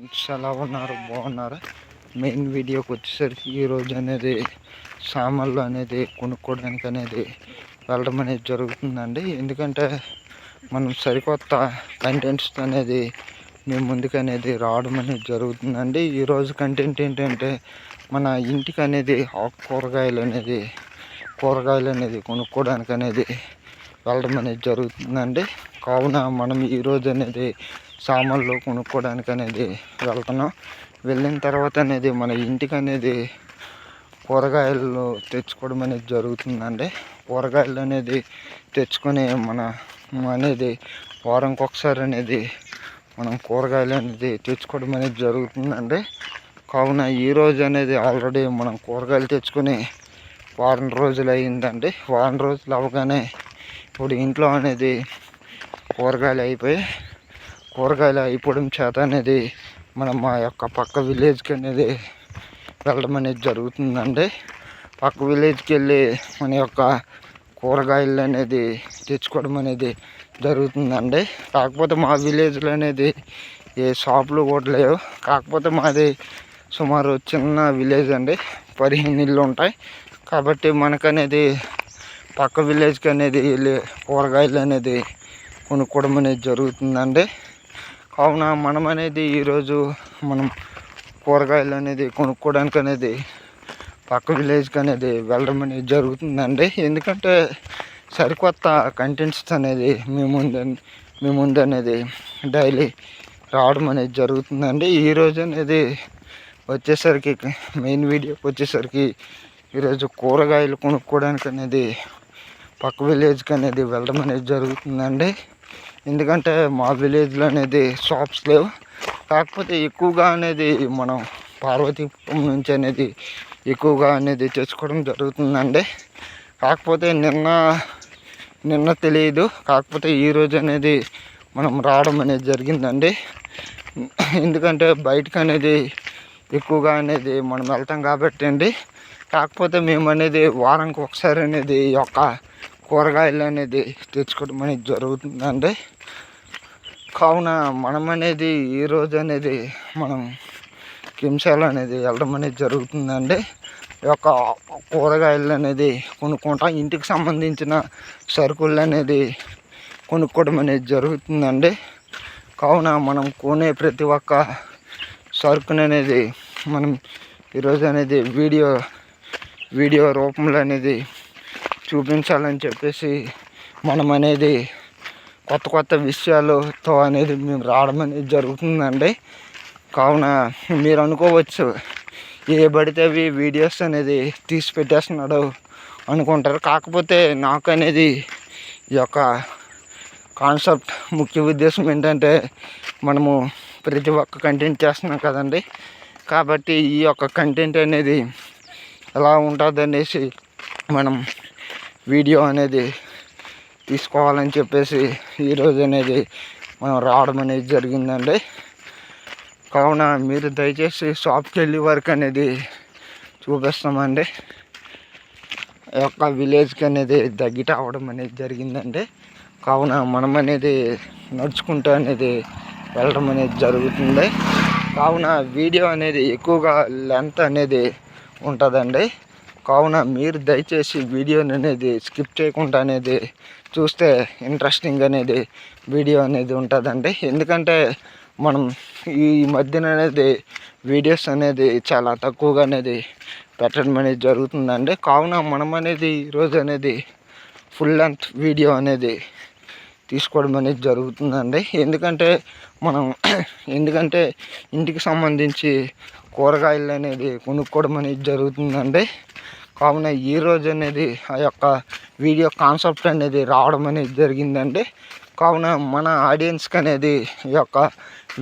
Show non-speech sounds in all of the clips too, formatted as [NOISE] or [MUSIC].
Friends ఎలా ఉన్నారు బాగున్నారా. మెయిన్ వీడియోకి వచ్చేసరికి ఈరోజు అనేది సామాన్లు అనేది కొనుక్కోవడానికి అనేది వెళ్ళడం అనేది జరుగుతుందండి. ఎందుకంటే మనం సరికొత్త కంటెంట్స్ అనేది మేము ముందుకు అనేది రావడం అనేది జరుగుతుందండి. ఈరోజు కంటెంట్ ఏంటంటే మన ఇంటికి అనేది ఆకు కూరగాయలు అనేది కూరగాయలు అనేది కొనుక్కోవడానికి అనేది వెళ్ళడం అనేది జరుగుతుందండి. కావున మనం ఈరోజు అనేది సామాన్లు కొనుక్కోవడానికి అనేది వెళ్తున్నాం. వెళ్ళిన తర్వాత అనేది మన ఇంటికి అనేది కూరగాయలు తెచ్చుకోవడం అనేది జరుగుతుందండి. కూరగాయలు అనేది తెచ్చుకొని మన అనేది వారంకి ఒకసారి అనేది మనం కూరగాయలు అనేది తెచ్చుకోవడం అనేది జరుగుతుందండి. కావున ఈరోజు అనేది ఆల్రెడీ మనం కూరగాయలు తెచ్చుకొని వారం రోజులు అయిందండి. వారం రోజులు అవగానే ఇప్పుడు ఇంట్లో అనేది కూరగాయలు అయిపోయి కూరగాయలు అయిపోవడం చేత అనేది మనం మా యొక్క పక్క విలేజ్కి అనేది వెళ్ళడం అనేది జరుగుతుందండి. పక్క విలేజ్కి వెళ్ళి మన యొక్క కూరగాయలు అనేది తెచ్చుకోవడం అనేది జరుగుతుందండి. కాకపోతే మా విలేజ్లో అనేది ఏ షాపులు కూడా లేవు. కాకపోతే మాది సుమారు చిన్న విలేజ్ అండి. పదిహేను ఇళ్ళు ఉంటాయి. కాబట్టి మనకనేది పక్క విలేజ్కి అనేది వెళ్ళి కూరగాయలు అనేది కొనుక్కోవడం అనేది జరుగుతుందండి. కావున మనం అనేది ఈరోజు మనం కూరగాయలు అనేది కొనుక్కోవడానికి అనేది పక్క విలేజ్కి అనేది వెళ్ళడం అనేది జరుగుతుందండి. ఎందుకంటే సరికొత్త కంటెంట్స్ అనేది మీ ముందు మీ ముందు అనేది డైలీ రావడం అనేది జరుగుతుందండి. ఈరోజు అనేది వచ్చేసరికి మెయిన్ వీడియోకి వచ్చేసరికి ఈరోజు కూరగాయలు కొనుక్కోవడానికి అనేది పక్క విలేజ్కి అనేది వెళ్ళడం అనేది జరుగుతుందండి. ఎందుకంటే మా విలేజ్లో అనేది షాప్స్ లేవు. కాకపోతే ఎక్కువగా అనేది మనం పార్వతీపురం నుంచి అనేది ఎక్కువగా అనేది తెచ్చుకోవడం జరుగుతుందండి. కాకపోతే నిన్న నిన్న తెలియదు. కాకపోతే ఈరోజు అనేది మనం రావడం అనేది జరిగిందండి. ఎందుకంటే బయటకు అనేది ఎక్కువగా అనేది మనం వెళ్తాం కాబట్టి అండి. కాకపోతే మేము అనేది వారానికి ఒకసారి అనేది ఈ యొక్క కూరగాయలు అనేది తెచ్చుకోవడం అనేది జరుగుతుందండి. కావున మనం అనేది ఈరోజు అనేది మనం కింసాలు అనేది వెళ్ళడం అనేది జరుగుతుందండి. ఈ యొక్క కూరగాయలు అనేది కొనుక్కుంటాం ఇంటికి సంబంధించిన సరుకులు అనేది కొనుక్కోవడం అనేది జరుగుతుందండి. కావున మనం కొనే ప్రతి ఒక్క సరుకుని అనేది మనం ఈరోజు అనేది వీడియో వీడియో రూపంలో అనేది చూపించాలని చెప్పేసి మనం అనేది కొత్త కొత్త విషయాలతో అనేది మేము రావడం అనేది జరుగుతుందండి. కావున మీరు అనుకోవచ్చు ఏ పడితే అవి వీడియోస్ అనేది తీసి పెట్టేస్తున్నాడు అనుకుంటారు. కాకపోతే నాకు అనేది ఈ యొక్క కాన్సెప్ట్ ముఖ్య ఉద్దేశం ఏంటంటే మనము ప్రతి ఒక్క కంటెంట్ చేస్తున్నాం కదండి. కాబట్టి ఈ యొక్క కంటెంట్ అనేది ఎలా ఉంటుంది అనేసి మనం వీడియో అనేది తీసుకోవాలని చెప్పేసి ఈరోజు అనేది మనం రావడం అనేది జరిగిందండి. కావున మీరు దయచేసి షాప్కి వెళ్ళి వర్క్ అనేది చూపిస్తామండి. యొక్క విలేజ్కి అనేది దగ్గర అవ్వడం అనేది జరిగిందండి. కావున మనం అనేది నడుచుకుంటూ అనేది వెళ్ళడం అనేది జరుగుతుంది. కావున వీడియో అనేది ఎక్కువగా లెంత్ అనేది ఉంటుందండి. కావున మీరు దయచేసి వీడియోని అనేది స్కిప్ చేయకుండా అనేది చూస్తే ఇంట్రెస్టింగ్ అనేది వీడియో అనేది ఉంటుందండి. ఎందుకంటే మనం ఈ మధ్యన అనేది వీడియోస్ అనేది చాలా తక్కువగా అనేది పెట్టడం అనేది జరుగుతుందండి. కావున మనం అనేది ఈరోజు అనేది ఫుల్ లెంత్ వీడియో అనేది తీసుకోవడం అనేది జరుగుతుందండి. ఎందుకంటే మనం [CLEARS THROAT] ఎందుకంటే ఇంటికి సంబంధించి కూరగాయలు అనేది కొనుక్కోవడం అనేది జరుగుతుందండి. కావున ఈరోజు అనేది ఆ యొక్క వీడియో కాన్సెప్ట్ అనేది రావడం అనేది జరిగిందండి. కావున మన ఆడియన్స్కి అనేది ఈ యొక్క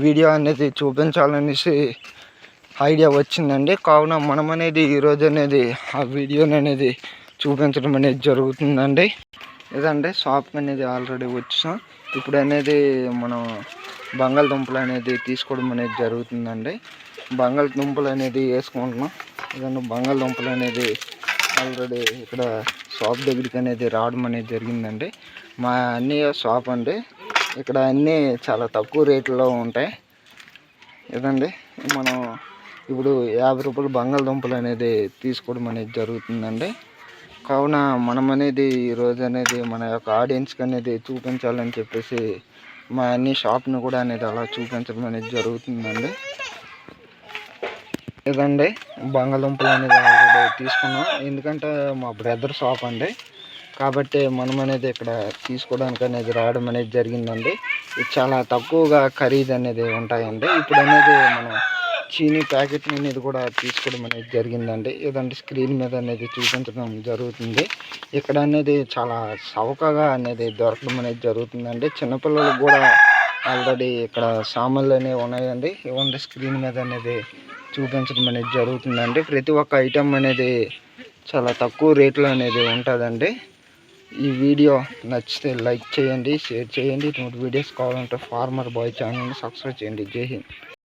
వీడియో అనేది చూపించాలనేసి ఐడియా వచ్చిందండి. కావున మనం అనేది ఈరోజు అనేది ఆ వీడియోని అనేది చూపించడం అనేది జరుగుతుందండి. ఇదండి షాప్ అనేది ఆల్రెడీ వచ్చాం ఇప్పుడు అనేది మనం బంగాళదుంపలు అనేది తీసుకోవడం అనేది జరుగుతుందండి. బంగాళదుంపలు అనేది వేసుకుంటున్నాం. ఇదండి బంగాళదుంపలు అనేది ఆల్రెడీ ఇక్కడ షాప్ దగ్గరికి అనేది రావడం అనేది జరిగిందండి. మా అన్నయ్య షాప్ అండి. ఇక్కడ అన్నీ చాలా తక్కువ రేట్లో ఉంటాయి. ఇదండి మనం ఇప్పుడు యాభై రూపాయలు బంగాళదుంపలు అనేది తీసుకోవడం అనేది జరుగుతుందండి. కావున మనం అనేది ఈరోజు అనేది మన యొక్క ఆడియన్స్కి అనేది చూపించాలని చెప్పేసి మా అన్ని షాప్ను కూడా అనేది అలా చూపించడం అనేది జరుగుతుందండి. ఇదండి. బంగాళదుంపలు అనేది ఆల్రెడీ తీసుకున్నాం. ఎందుకంటే మా బ్రదర్ షాప్ అండి. కాబట్టి మనం అనేది ఇక్కడ తీసుకోవడానికి అనేది రావడం అనేది జరిగిందండి. ఇది చాలా తక్కువగా ఖరీదు అనేది ఉంటాయండి. ఇప్పుడు అనేది మనం చీనీ ప్యాకెట్ అనేది కూడా తీసుకోవడం అనేది జరిగిందండి. ఏదంటే స్క్రీన్ మీద అనేది చూపించడం జరుగుతుంది. ఇక్కడ అనేది చాలా చౌకగా అనేది దొరకడం అనేది జరుగుతుందండి. చిన్నపిల్లలకు కూడా ఆల్రెడీ ఇక్కడ సామాన్లు అనేవి ఉన్నాయండి. ఇవ్వండి స్క్రీన్ మీద అనేది చూపించడం అనేది జరుగుతుందండి. ప్రతి ఒక్క ఐటెం అనేది చాలా తక్కువ రేట్లో అనేది ఉంటుందండి. ఈ వీడియో నచ్చితే లైక్ చేయండి షేర్ చేయండి. ఇటువంటి వీడియోస్ కావాలంటే ఫార్మర్ బాయ్ ఛానల్ని సబ్స్క్రైబ్ చేయండి. జై హింద్.